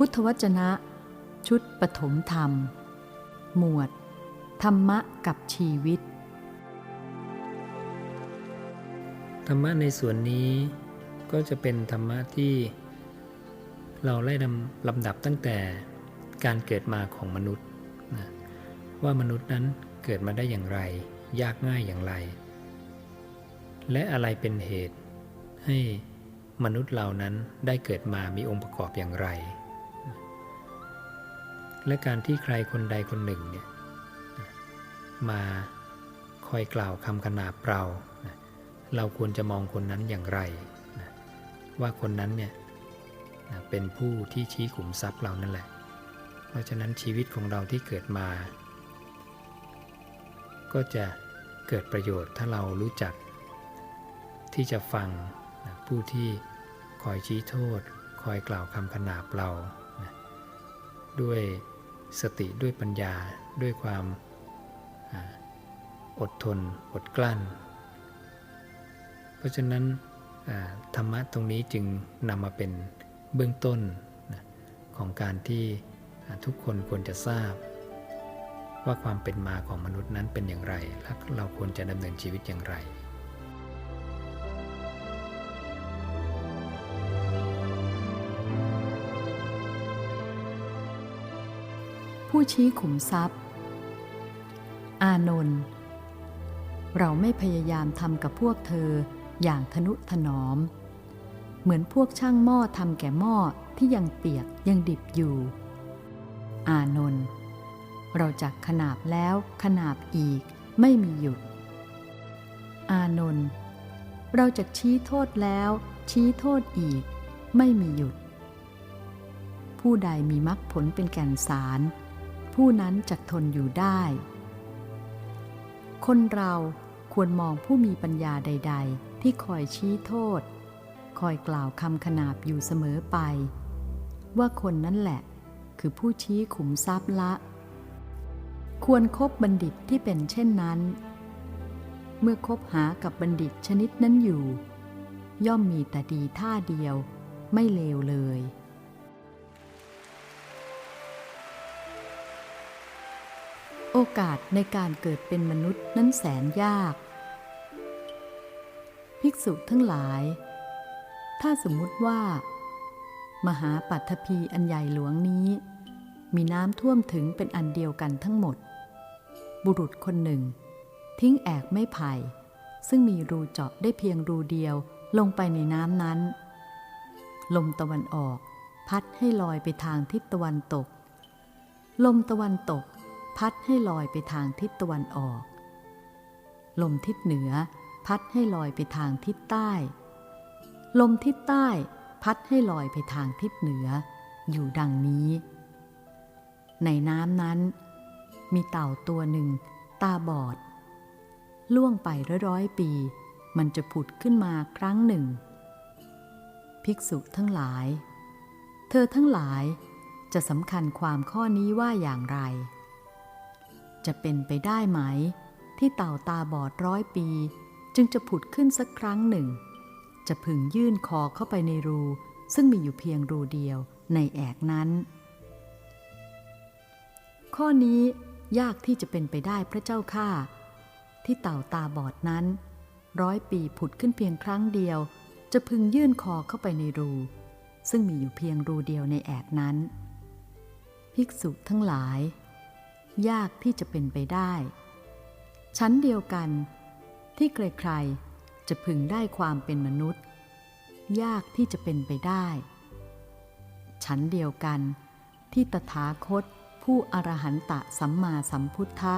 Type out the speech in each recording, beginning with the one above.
พุทธวจนะ ชุดปฐมธรรม หมวด ธรรมะกับชีวิต ธรรมะในส่วนนี้ก็จะเป็นธรรมะที่ เราไล่ลำดับตั้งแต่การเกิดมาของมนุษย์นะว่ามนุษย์นั้นเกิดมาได้อย่างไร ยากง่ายอย่างไร และอะไรเป็นเหตุให้มนุษย์เหล่านั้นได้เกิดมามีองค์ประกอบอย่างไร และการที่ใครคนใดคนหนึ่งเนี่ยมาคอยกล่าวคำขนาบเราเราควรจะมองคนนั้นอย่างไร ว่าคนนั้นเนี่ยเป็นผู้ที่ชี้ขุมทรัพย์เรานั่นแหละ เพราะฉะนั้นชีวิตของเราที่เกิดมา ก็จะเกิดประโยชน์ถ้าเรารู้จัก ที่จะฟังผู้ที่คอยชี้โทษ คอยกล่าวคำขนาบเราด้วย สติด้วยปัญญาด้วยความอดทน อดกลั้น เพราะฉะนั้นธรรมะตรงนี้จึงนำมาเป็นเบื้องต้นของการที่ทุกคนควรจะทราบ ว่าความเป็นมาของมนุษย์นั้นเป็นอย่างไร และเราควรจะดำเนินชีวิตอย่างไร ผู้ชี้ขุมทรัพย์ อานนท์เราไม่พยายามทำกับพวกเธออย่างทนุถนอม เหมือนพวกช่างหม้อทำแก่หม้อที่ยังเปียกยังดิบอยู่ อานนท์เราจักขนาบแล้วขนาบอีกไม่มีหยุด อานนท์เราจะชี้โทษแล้วชี้โทษอีก ไม่มีหยุด ผู้ใดมีมรรคผลเป็นแก่นสาร ผู้นั้นจะทนอยู่ได้ คนเราควรมองผู้มีปัญญาใด ๆ ที่คอยชี้โทษ คอยกล่าวคำขนาบอยู่เสมอไป ว่าคนนั้นแหละ คือผู้ชี้ขุมทรัพย์ละ ควรครบบัณฑิตที่เป็นเช่นนั้น เมื่อคบหากับบัณฑิตชนิดนั้นอยู่ ย่อมมีแต่ดีท่าเดียวไม่เลวเลย โอกาสในการเกิดเป็นมนุษย์นั้นแสนยาก ภิกษุทั้งหลาย ถ้าสมมุติว่า มหาปัทภีอันใหญ่หลวงนี้ มีน้ำท่วมถึงเป็นอันเดียวกันทั้งหมด บุรุษคนหนึ่ง ทิ้งแอกไม้ไผ่ ซึ่งมีรูเจาะได้เพียงรูเดียวลงไปในน้ำนั้น ลมตะวันออก พัดให้ลอยไปทางทิศตะวันตก ลมตะวันตก พัดให้ลอยไปทางทิศตะวันออก ลมทิศเหนือ พัดให้ลอยไปทางทิศใต้ ลมทิศใต้ พัดให้ลอยไปทางทิศเหนือ อยู่ดังนี้ ในน้ำนั้น มีเต่าตัวหนึ่ง ตาบอด ล่วงไปร้อยๆปี มันจะผุดขึ้นมาครั้งหนึ่ง ภิกษุทั้งหลาย เธอทั้งหลายจะสำคัญความข้อนี้ว่าอย่างไร จะเป็นไปได้ไหม ที่เต่าตาบอดร้อยปี จึงจะผุดขึ้นสักครั้งหนึ่ง จะพึงยื่นคอเข้าไปในรู ซึ่งมีอยู่เพียงรูเดียวในแอกนั้น ข้อนี้ยากที่จะเป็นไปได้พระเจ้าข้าที่เต่าตาบอดนั้น ร้อยปีผุดขึ้นเพียงครั้งเดียว จะพึงยื่นคอเข้าไปในรู ซึ่งมีอยู่เพียงรูเดียวในแอกนั้น ภิกษุทั้งหลาย ยากที่จะเป็นไปได้ ชั้นเดียวกัน ที่ใครๆจะพึงได้ความเป็นมนุษย์ ยากที่จะเป็นไปได้ ชั้นเดียวกันที่ตถาคตผู้อรหันตะสัมมาสัมพุทธะ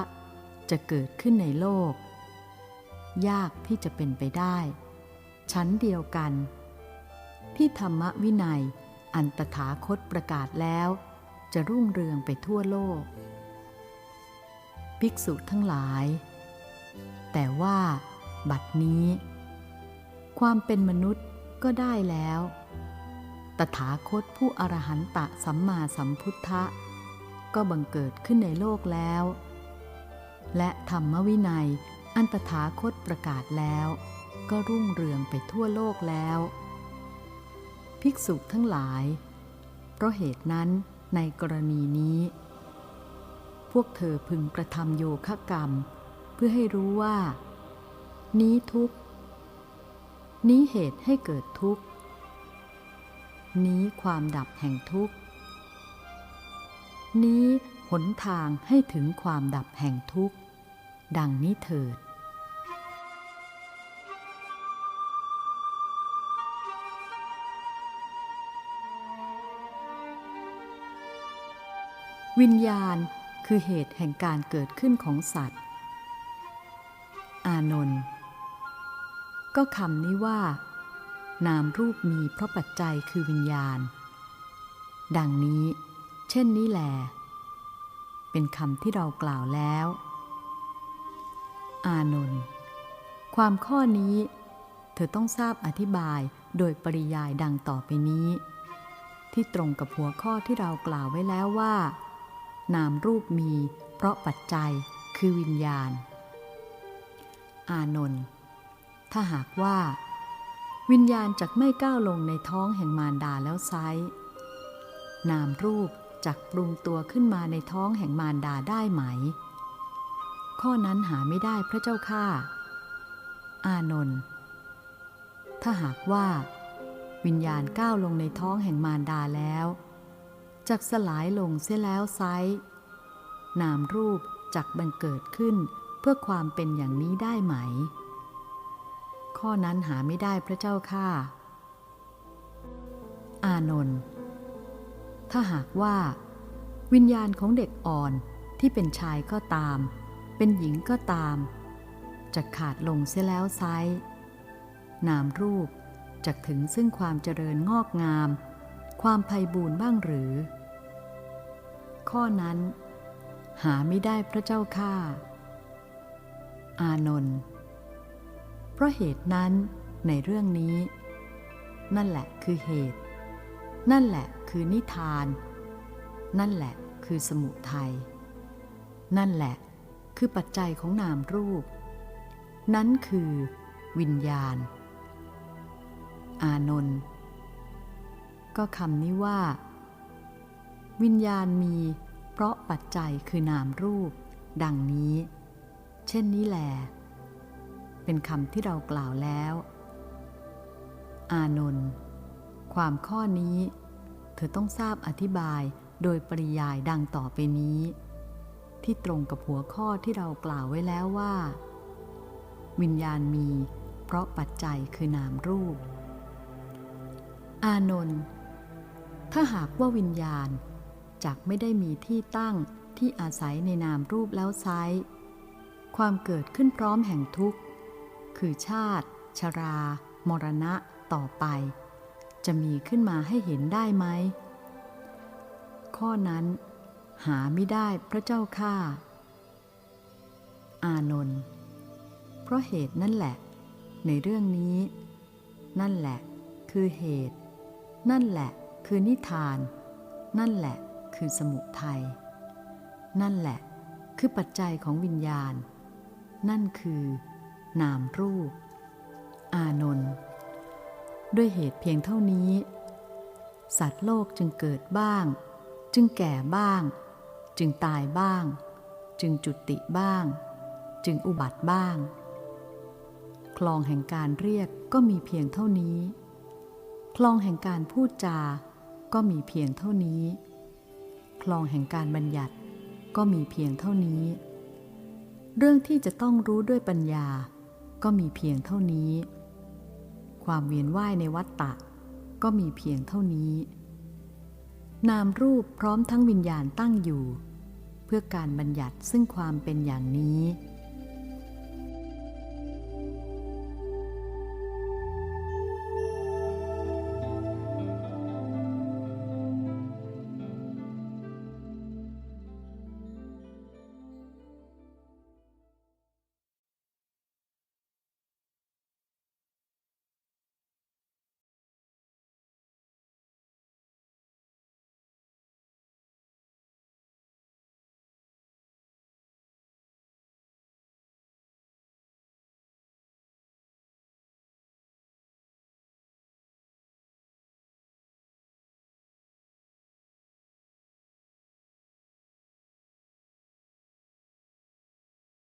จะเกิดขึ้นในโลก ยากที่จะเป็นไปได้ ชั้นเดียวกัน ที่ธรรมวินัยอันตถาคตประกาศแล้ว จะรุ่งเรืองไปทั่วโลก ภิกษุทั้งหลาย แต่ว่า บัดนี้ ความเป็นมนุษย์ก็ได้แล้ว ตถาคตผู้อรหันตะสัมมาสัมพุทธะ ก็บังเกิดขึ้นในโลกแล้ว และธรรมวินัยอันตถาคตประกาศแล้ว ก็รุ่งเรืองไปทั่วโลกแล้ว ภิกษุทั้งหลาย เพราะเหตุนั้นในกรณีนี้ พวกเธอพึงกระทำโยคะกรรม เพื่อให้รู้ว่า นี้ทุกนี้เหตุให้เกิดทุกข์ นี้ความดับแห่งทุกข์ นี้หนทางให้ถึงความดับแห่งทุกข์ ดังนี้เถิด วิญญาณ คือเหตุแห่งการเกิดขึ้นของสัตว์ อานนท์ก็คำนี้ว่า นามรูปมีเพราะปัจจัยคือวิญญาณ ดังนี้ เช่นนี้แหลเป็นคำที่เรากล่าวแล้ว อานนท์ความข้อนี้ เธอต้องทราบอธิบายโดยปริยายดังต่อไปนี้ ที่ตรงกับหัวข้อที่เรากล่าวไว้แล้วว่า นามรูปมี เพราะปัจจัยคือวิญญาณ อานนท์ถ้าหากว่า วิญญาณจักไม่ก้าวลงในท้องแห่งมารดาแล้วไซนามรูปจักปรุงตัวขึ้นมาในท้องแห่งมารดาได้ไหม ข้อนั้นหาไม่ได้พระเจ้าข้าอานนท์ถ้าหากว่า วิญญาณก้าวลงในท้องแห่งมารดาแล้ว จักสลายลงเสียแล้วไซนามรูปจักบังเกิดขึ้นเพื่อความเป็นอย่างนี้ได้ไหม ข้อนั้นหาไม่ได้พระเจ้าข้าอานนท์ ถ้าหากว่า วิญญาณของเด็กอ่อนที่เป็นชายก็ตาม เป็นหญิงก็ตามจะขาดลงเสียแล้วไซนามรูปจะถึงซึ่งความเจริญงอกงาม ความไพ่บูรณ์บ้างหรือ ข้อนั้น หาไม่ได้พระเจ้าข้าอานนท์เพราะเหตุนั้นในเรื่องนี้ นั่นแหละคือเหตุ นั่นแหละคือนิทาน นั่นแหละคือสมุทัยนั่นแหละคือปัจจัยของนามรูป นั้นคือวิญญาณ อานนท์ก็คำนี้ว่า วิญญาณมี เพราะปัจจัยคือนามรูป ดังนี้ เช่นนี้แหลเป็นคำที่เรากล่าวแล้ว อานนท์ความข้อนี้ เธอต้องทราบอธิบายโดยปริยายดังต่อไปนี้ ที่ตรงกับหัวข้อที่เรากล่าวไว้แล้วว่า วิญญาณมี เพราะปัจจัยคือนามรูป อานนท์ถ้าหากว่าวิญญาณ จักไม่ได้มีที่ตั้งที่อาศัยในนามรูปแล้วไซความเกิดขึ้นพร้อมแห่งทุกข์ คือชาติ ชรา มรณะต่อไป จะมีขึ้นมาให้เห็นได้ไหม ข้อนั้น หาไม่ได้พระเจ้าข้าอานนท์เพราะเหตุนั่นแหละ ในเรื่องนี้ นั่นแหละ คือเหตุ นั่นแหละ คือนิทาน นั่นแหละ คือสมุทัย นั่นแหละคือปัจจัยของวิญญาณ นั่นคือ นามรูป อานนท์ด้วยเหตุเพียงเท่านี้ สัตว์โลกจึงเกิดบ้าง จึงแก่บ้าง จึงตายบ้าง จึงจุติบ้าง จึงอุบัติบ้าง คลองแห่งการเรียกก็มีเพียงเท่านี้ คลองแห่งการพูดจาก็มีเพียงเท่านี้ คลองแห่งการบัญญัติ ก็มีเพียงเท่านี้ เรื่องที่จะต้องรู้ด้วยปัญญา ก็มีเพียงเท่านี้ ความเวียนว่ายในวัฏฏะก็มีเพียงเท่านี้ นามรูปพร้อมทั้งวิญญาณตั้งอยู่ เพื่อการบัญญัติซึ่งความเป็นอย่างนี้